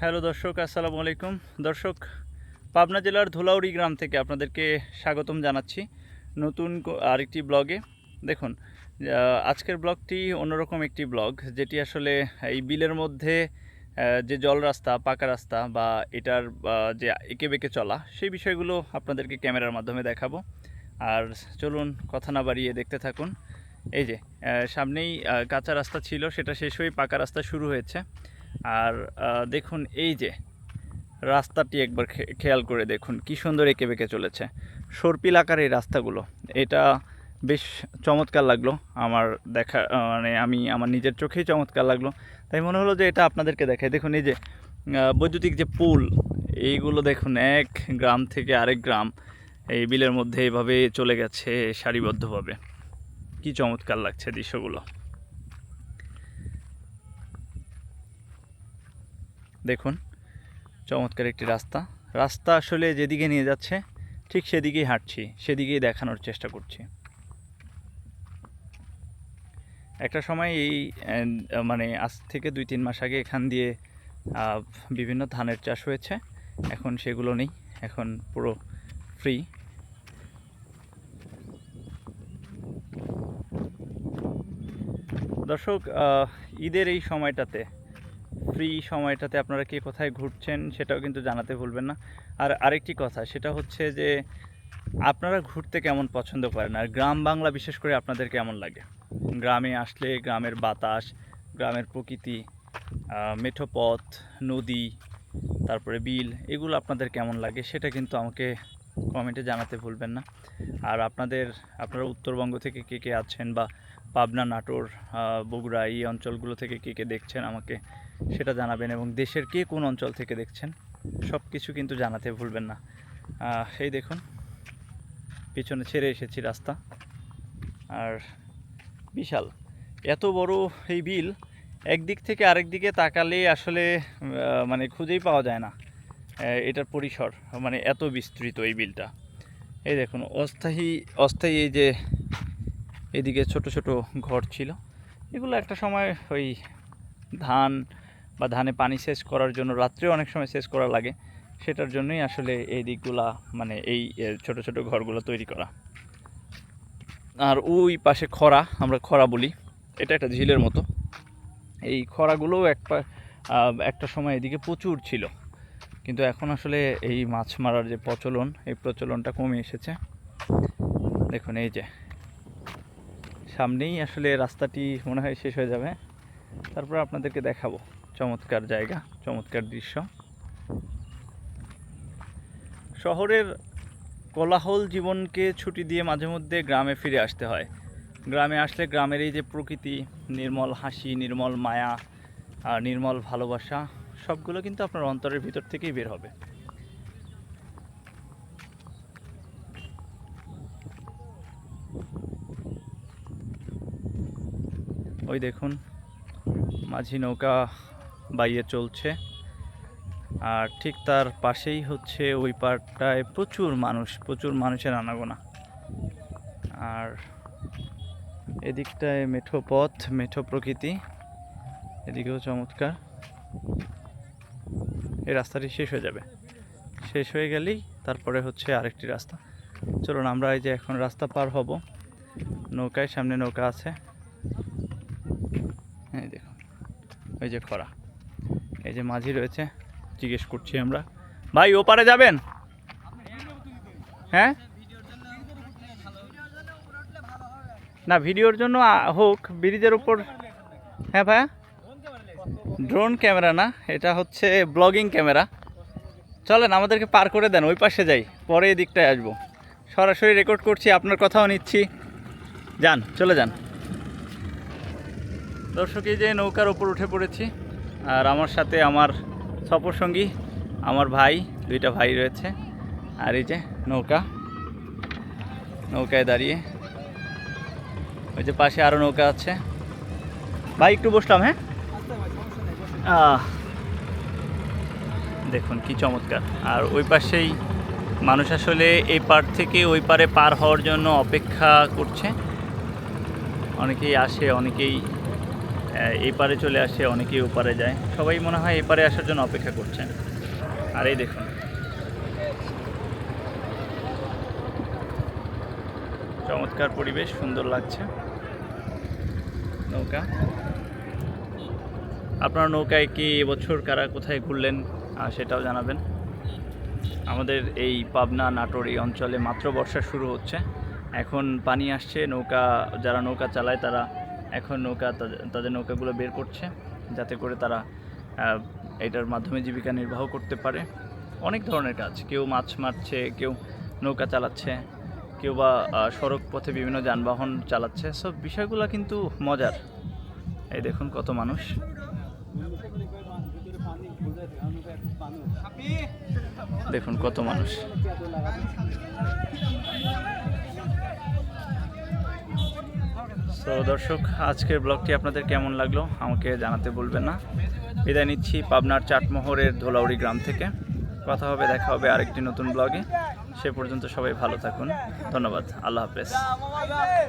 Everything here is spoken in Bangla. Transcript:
হ্যালো দর্শক, আসসালামু আলাইকুম। দর্শক, পাবনা জেলার ধুলাউড়ি গ্রাম থেকে আপনাদেরকে স্বাগতম জানাচ্ছি নতুন আরেকটি ব্লগে। দেখুন আজকের ব্লগটি অন্যরকম একটি ব্লগ, যেটি আসলে এই বিলের মধ্যে যে জল রাস্তা, পাকা রাস্তা বা এটার যে এঁকে বেঁকে চলা, সেই বিষয়গুলো আপনাদেরকে ক্যামেরার মাধ্যমে দেখাবো। আর চলুন, কথা না বাড়িয়ে দেখতে থাকুন। এই যে সামনেই কাঁচা রাস্তা ছিল, সেটা শেষ হয়ে পাকা রাস্তা শুরু হয়েছে। আর দেখুন এই যে রাস্তাটি একবার খেয়াল করে দেখুন কি সুন্দর এঁকে বেঁকে চলেছে। সর্পিল আকার এই রাস্তাগুলো। এটা বেশ চমৎকার লাগল আমার দেখা মানে আমি আমার নিজের চোখেই চমৎকার লাগল। তাই মনে হলো যে এটা আপনাদেরকে দেখাই। দেখুন এই যে বৈদ্যুতিক যে পুল, এইগুলো দেখুন এক গ্রাম থেকে আরেক গ্রাম এই বিলের মধ্যে এভাবে চলে গেছে সারিবদ্ধভাবে। কি চমৎকার লাগছে দৃশ্যগুলো। দেখুন, চমৎকার একটি রাস্তা। রাস্তা আসলে যেদিকে নিয়ে যাচ্ছে, ঠিক সেদিকেই হাঁটছি, সেদিকেই দেখানোর চেষ্টা করছি। একটা সময় এই মানে আজ থেকে দুই তিন মাস আগে এখান দিয়ে বিভিন্ন ধানের চাষ হয়েছে। এখন সেগুলো নেই, এখন পুরো ফ্রি দর্শক ঈদের এই সময়টাতে ফ্রি সময়টাতে আপনারা কে কোথায় ঘুরছেন সেটাও কিন্তু জানাতে ভুলবেন না। আর আরেকটি কথা, সেটা হচ্ছে যে আপনারা ঘুরতে কেমন পছন্দ করেন? আর গ্রাম বাংলা বিশেষ করে আপনাদের কেমন লাগে? গ্রামে আসলে গ্রামের বাতাস, গ্রামের প্রকৃতি মেঠো পথ, নদী, তারপরে বিল, এগুলো আপনাদের কেমন লাগে সেটা কিন্তু আমাকে কমেন্টে জানাতে ভুলবেন না। আর আপনাদের, আপনারা উত্তরবঙ্গ থেকে কে কে আছেন বা পাবনা, নাটোর বগুড়া এই অঞ্চলগুলো থেকে কে কে দেখছেন আমাকে সেটা জানাবেন এবং দেশের কে কোন অঞ্চল থেকে দেখছেন সব কিছু কিন্তু জানাতে ভুলবেন না। এই দেখুন, পিছনে ছেড়ে এসেছি রাস্তা। আর বিশাল, এত বড় এই বিল একদিক থেকে আরেক দিকে তাকালে আসলে মানে খুঁজেই পাওয়া যায় না। এটার পরিসর মানে এত বিস্তৃত এই বিলটা। এই দেখুন, অস্থায়ী অস্থায়ী এই যে এদিকে ছোট ছোট ঘর ছিল, এগুলো একটা সময় ওই ধান বা ধানে পানি সেচ করার জন্য রাত্রে অনেক সময় সেচ করা লাগে, সেটার জন্যই আসলে এই দিকগুলা মানে এই ছোট ছোট ঘরগুলো তৈরি করা। আর ওই পাশে খরা, আমরা খরা বলি, এটা একটা ঝিলের মতো। এই খরাগুলোও এক একটা সময় এদিকে প্রচুর ছিল। কিন্তু এখন আসলে এই মাছ মারার যে প্রচলন, এই প্রচলনটা কমে এসেছে। দেখুন, এই যে। সামনেই আসলে রাস্তাটি মনে হয় শেষ হয়ে যাবে। তারপর আপনাদেরকে দেখাবো। চমৎকার জায়গা, চমৎকার দৃশ্য। শহরের কোলাহল জীবনকে ছুটি দিয়ে মাঝে মধ্যে গ্রামে ফিরে আসতে হয়। গ্রামে আসলে গ্রামের এই যে প্রকৃতি, নির্মল হাসি, নির্মল মায়া আর নির্মল ভালোবাসা, সবগুলো কিন্তু আপনার অন্তরের ভিতর থেকেই বের হবে। ওই দেখুন, মাঝি নৌকা বাইয়ে চলছে। আর ঠিক তার পাশেই হচ্ছে ওই পাড়টায় প্রচুর মানুষ, প্রচুর মানুষের আনাগোনা। আর এদিকটায় মেঠো পথ, মেঠো প্রকৃতি, এদিকেও চমৎকার। এই রাস্তাটি শেষ হয়ে যাবে। শেষ হয়ে গেলেই তারপরে হচ্ছে আরেকটি রাস্তা। চলুন আমরা এই যে এখন রাস্তা পার হব। নৌকায়, সামনে নৌকা আছে। এই দেখুন ওই যে খরা। এই যে মাঝি রয়েছে, জিজ্ঞেস করছি আমরা। ভাই ওপারে যাবেন? হ্যাঁ? না, ভিডিওর জন্য হোক, ব্রিজের উপর। হ্যাঁ ভাইয়া? ড্রোন ক্যামেরা না, এটা হচ্ছে ব্লগিং ক্যামেরা। চলেন, আমাদেরকে পার করে দেন, ওই পাশে যাই, পরে এই দিকটায় আসব। সরাসরি রেকর্ড করছি, আপনার কথাও নিচ্ছি। যান, চলে যান। দর্শক, এই যে নৌকার ওপর উঠে পড়েছি। আর আমার সাথে আমার সফরসঙ্গী আমার ভাই, দুইটা ভাই রয়েছে। আর এই যে নৌকা, নৌকায় দাঁড়িয়ে। ওই যে পাশে আরও নৌকা আছে। ভাই, একটু বসলাম হ্যাঁ? দেখুন কি চমৎকার। আর ওই পাশেই মানুষ আসলে এই পার থেকে ওই পারে পার হওয়ার জন্য অপেক্ষা করছে। অনেকেই আসে, অনেকেই এই পারে চলে আসে, অনেকেই ওপারে যায়। সবাই মনে হয় এপারে আসার জন্য অপেক্ষা করছেন। আর এই দেখুন। চমৎকার পরিবেশ, সুন্দর লাগছে। নৌকা। আপনার নৌকায় কি এবছর কারা কোথায় ঘুরলেন সেটাও জানাবেন। আমাদের এই পাবনা নাটোর এই অঞ্চলে মাত্র বর্ষা শুরু হচ্ছে। এখন পানি আসছে, নৌকা, যারা নৌকা চালায় তারা এখন নৌকা তাদের- নৌকাগুলো বের করছে যাতে করে তারা এটার মাধ্যমে জীবিকা নির্বাহ করতে পারে। অনেক ধরনের কাজ। কেউ মাছ মারছে, কেউ নৌকা চালাচ্ছে, কেউ বা সড়ক পথে বিভিন্ন যানবাহন চালাচ্ছে। সব বিষয়গুলো কিন্তু মজার। এই দেখুন কত মানুষ। দেখুন কত মানুষ। তো দর্শক, আজকের ব্লগটি আপনাদের কেমন লাগল আমাকে জানাতে বলবেন না। বিদায় নিচ্ছি পাবনার চাটমোহরের ধোলাউড়ি গ্রাম থেকে। কথা হবে, দেখা হবে আরেকটি নতুন ব্লগে। সে পর্যন্ত সবাই ভালো থাকুন। ধন্যবাদ। আল্লাহ হাফেজ।